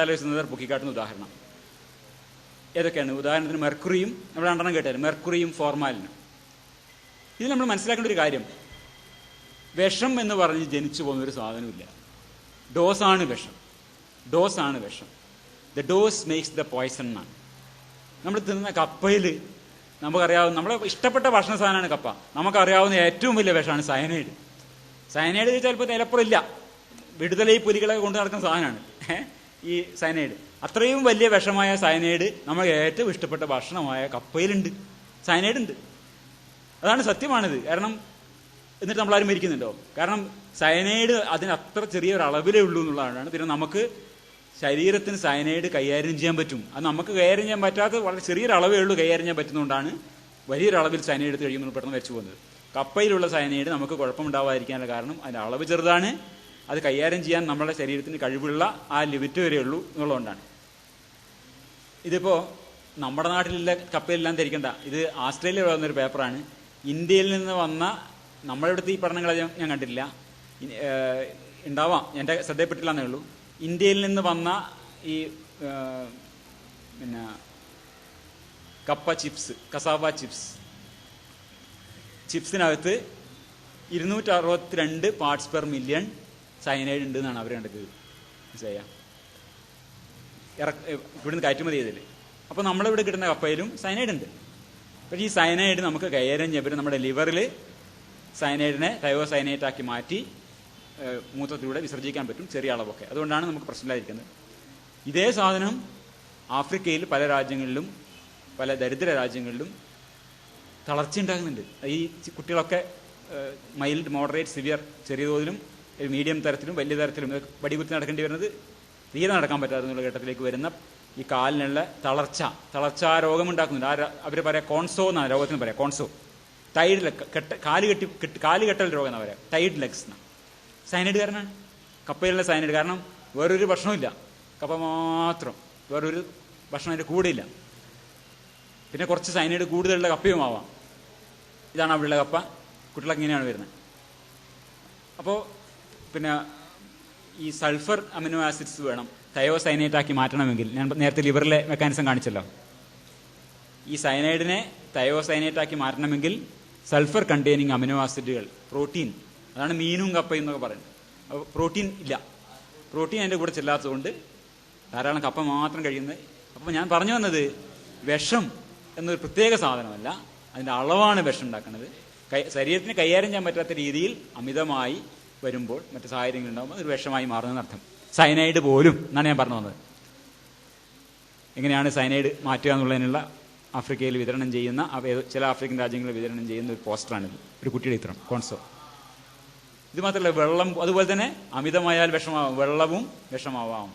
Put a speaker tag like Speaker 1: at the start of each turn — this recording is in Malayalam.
Speaker 1: ആലോചിക്കുന്നത് പൊക്കിക്കാട്ടുന്ന ഉദാഹരണം. ഏതൊക്കെയാണ്? ഉദാഹരണത്തിന് മെർക്കുറിയും നമ്മൾ രണ്ടെണ്ണം കേട്ടാലും മെർക്കുറിയും ഫോർമാലിനും. ഇത് നമ്മൾ മനസ്സിലാക്കേണ്ട ഒരു കാര്യം. വിഷം എന്ന് പറഞ്ഞ് ജനിച്ചു പോകുന്ന ഒരു സാധനമില്ല ഡോസാണ് വിഷം. ഡോസാണ് വിഷം. The dose makes the poison എന്നാണ് നമ്മൾ തിന്നുന്ന കപ്പയിൽ നമുക്കറിയാവുന്ന നമ്മളെ ഇഷ്ടപ്പെട്ട ഭക്ഷണ സാധനമാണ് കപ്പ. നമുക്കറിയാവുന്ന ഏറ്റവും വലിയ വിഷമാണ് സയനൈഡ് സയനൈഡ് ചിലപ്പോൾ നിലപ്പുറം ഇല്ല. വിടുതലൈ പുലികളെ കൊണ്ട് നടക്കുന്ന സാധനമാണ്. ഏ? ഈ സയനൈഡ് അത്രയും വലിയ വിഷമായ സയനൈഡ് നമ്മൾ ഏറ്റവും ഇഷ്ടപ്പെട്ട ഭക്ഷണമായ കപ്പയിലുണ്ട്. സയനൈഡ് ഉണ്ട്. അതാണ് സത്യമാണിത്. കാരണം എന്നിട്ട് നമ്മൾ ആരും മരിക്കുന്നുണ്ടോ? കാരണം സയനൈഡ് അതിന് അത്ര ചെറിയൊരു അളവിലേ ഉള്ളൂ എന്നുള്ളതാണ്. പിന്നെ നമുക്ക് ശരീരത്തിന് സയനൈഡ് കൈകാര്യം ചെയ്യാൻ പറ്റും. അത് നമുക്ക് കൈകാര്യം ചെയ്യാൻ പറ്റാത്ത വളരെ ചെറിയൊരു അളവേ ഉള്ളൂ കൈകാര്യം ചെയ്യാൻ പറ്റുന്നതുകൊണ്ടാണ് വലിയൊരു അളവിൽ സയനൈഡ് എടുത്ത് കഴിയുമ്പോൾ പെട്ടെന്ന് മരിച്ചു പോകുന്നത്. കപ്പയിലുള്ള സയനൈഡ് നമുക്ക് കുഴപ്പമുണ്ടാവാതിരിക്കാനുള്ള കാരണം അതിന്റെ അളവ് ചെറുതാണ്. അത് കൈകാര്യം ചെയ്യാൻ നമ്മുടെ ശരീരത്തിന് കഴിവുള്ള ആ ലിമിറ്റ് വരെ ഉള്ളൂ എന്നുള്ളതുകൊണ്ടാണ്. ഇതിപ്പോൾ നമ്മുടെ നാട്ടിലുള്ള കപ്പയെല്ലാം ധരിക്കണ്ട. ഇത് ആസ്ട്രേലിയ വന്നൊരു പേപ്പറാണ്. ഇന്ത്യയിൽ നിന്ന് വന്ന നമ്മുടെ അടുത്ത് ഈ പഠനങ്ങൾ ഞാൻ കണ്ടിട്ടില്ല. ഉണ്ടാവാം. എന്റെ ശ്രദ്ധയിൽപ്പെട്ടില്ല എന്നേ ഉള്ളൂ. ഇന്ത്യയിൽ നിന്ന് വന്ന ഈ പിന്നെ കപ്പ ചിപ്സ് കസാവ ചിപ്സ്. ചിപ്സിനകത്ത് ഇരുന്നൂറ്റി അറുപത്തിരണ്ട് പാർട്സ് പെർ മില്യൺ സയനൈഡ് ഉണ്ട് എന്നാണ് അവർ കണ്ടത്. മനസ്സിലായ? ഇറക്ക് ഇവിടുന്ന് കയറ്റുമതി ചെയ്തില്ലേ അപ്പോൾ നമ്മളിവിടെ കിട്ടുന്ന കപ്പയിലും സയനൈഡ് ഉണ്ട്. പക്ഷേ ഈ സയനൈഡ് നമുക്ക് കൈകാര്യം ചെയ്യാൻ നമ്മുടെ ലിവറിൽ സയനൈഡിനെ ആക്കി മാറ്റി മൂത്രത്തിലൂടെ വിസർജിക്കാൻ പറ്റും ചെറിയ അളവൊക്കെ. അതുകൊണ്ടാണ് നമുക്ക് പ്രശ്നമില്ലായിരിക്കുന്നത് ഇതേ സാധനം ആഫ്രിക്കയിൽ പല രാജ്യങ്ങളിലും പല ദരിദ്ര രാജ്യങ്ങളിലും തളർച്ച ഉണ്ടാകുന്നുണ്ട് ഈ കുട്ടികളൊക്കെ മൈൽഡ് മോഡറേറ്റ് സിവിയർ ചെറിയ തോതിലും മീഡിയം തരത്തിലും വലിയ തരത്തിലും വടികുത്തി നടക്കേണ്ടി വരുന്നത് തീരെ നടക്കാൻ പറ്റാതെ എന്നുള്ള ഘട്ടത്തിലേക്ക് വരുന്ന ഈ കാലിനുള്ള തളർച്ച തളർച്ച രോഗം ഉണ്ടാക്കുന്നുണ്ട് ആ അവർ പറയാം കോൺസോ എന്നാണ് രോഗത്തിന് പറയാം കോൺസോ. ടൈഡ് ലെഗ് കെട്ട കാൽ കെട്ടി കാൽ കെട്ടൽ രോഗം എന്നാണ് പറയാം. ടൈഡ് ലെഗ്സ് എന്നാണ് സൈനൈഡ് കാരണമാണ് കപ്പയിലുള്ള സൈനൈഡ് കാരണം വേറൊരു ഭക്ഷണമില്ല കപ്പ മാത്രം വേറൊരു ഭക്ഷണം അതിന്റെ കൂടെയില്ല. പിന്നെ കുറച്ച് സൈനൈഡ് കൂടുതലുള്ള കപ്പയും ആവാം. ഇതാണ് അവിടെയുള്ള കപ്പ. കുട്ടികളൊക്കെ ഇങ്ങനെയാണ് വരുന്നത്. അപ്പോൾ പിന്നെ ഈ സൾഫർ അമിനോ ആസിഡ്സ് വേണം. തയോസൈനേറ്റ് ആക്കി മാറ്റണമെങ്കിൽ. ഞാൻ നേരത്തെ ലിവറിലെ മെക്കാനിസം കാണിച്ചല്ലോ. ഈ സൈനൈഡിനെ തയോസൈനേറ്റ് ആക്കി മാറ്റണമെങ്കിൽ സൾഫർ കണ്ടെയ്നിങ് അമിനോ ആസിഡുകൾ പ്രോട്ടീൻ അതാണ് മീനും കപ്പയും എന്നൊക്കെ പറയുന്നത്. അപ്പോൾ പ്രോട്ടീൻ ഇല്ല. പ്രോട്ടീൻ അതിന്റെ കൂടെ ചെല്ലാത്തതുകൊണ്ട് ധാരാളം കപ്പ മാത്രം കഴിയുന്നത്. അപ്പോൾ ഞാൻ പറഞ്ഞു വന്നത് വിഷം എന്നൊരു പ്രത്യേക സാധനമല്ല. അതിന്റെ അളവാണ് വിഷം ഉണ്ടാക്കുന്നത്. ശരീരത്തിന് കൈകാര്യം ചെയ്യാൻ പറ്റാത്ത രീതിയിൽ അമിതമായി വരുമ്പോൾ മറ്റു സാഹചര്യങ്ങൾ ഉണ്ടാകുമ്പോൾ ഒരു വിഷമായി മാറുന്നതിനർത്ഥം സൈനൈഡ് പോലും എന്നാണ് ഞാൻ പറഞ്ഞു വന്നത്. എങ്ങനെയാണ് സൈനൈഡ് മാറ്റുക എന്നുള്ളതിനുള്ള ആഫ്രിക്കയിൽ വിതരണം ചെയ്യുന്ന ചില ആഫ്രിക്കൻ രാജ്യങ്ങളിൽ വിതരണം ചെയ്യുന്ന ഒരു പോസ്റ്ററാണിത് ഒരു കുട്ടിയുടെ ചിത്രം കോൺസോ. ഇത് മാത്രമല്ല വെള്ളം അതുപോലെ തന്നെ അമിതമായാൽ വിഷമാവും വെള്ളവും വിഷമാവാം.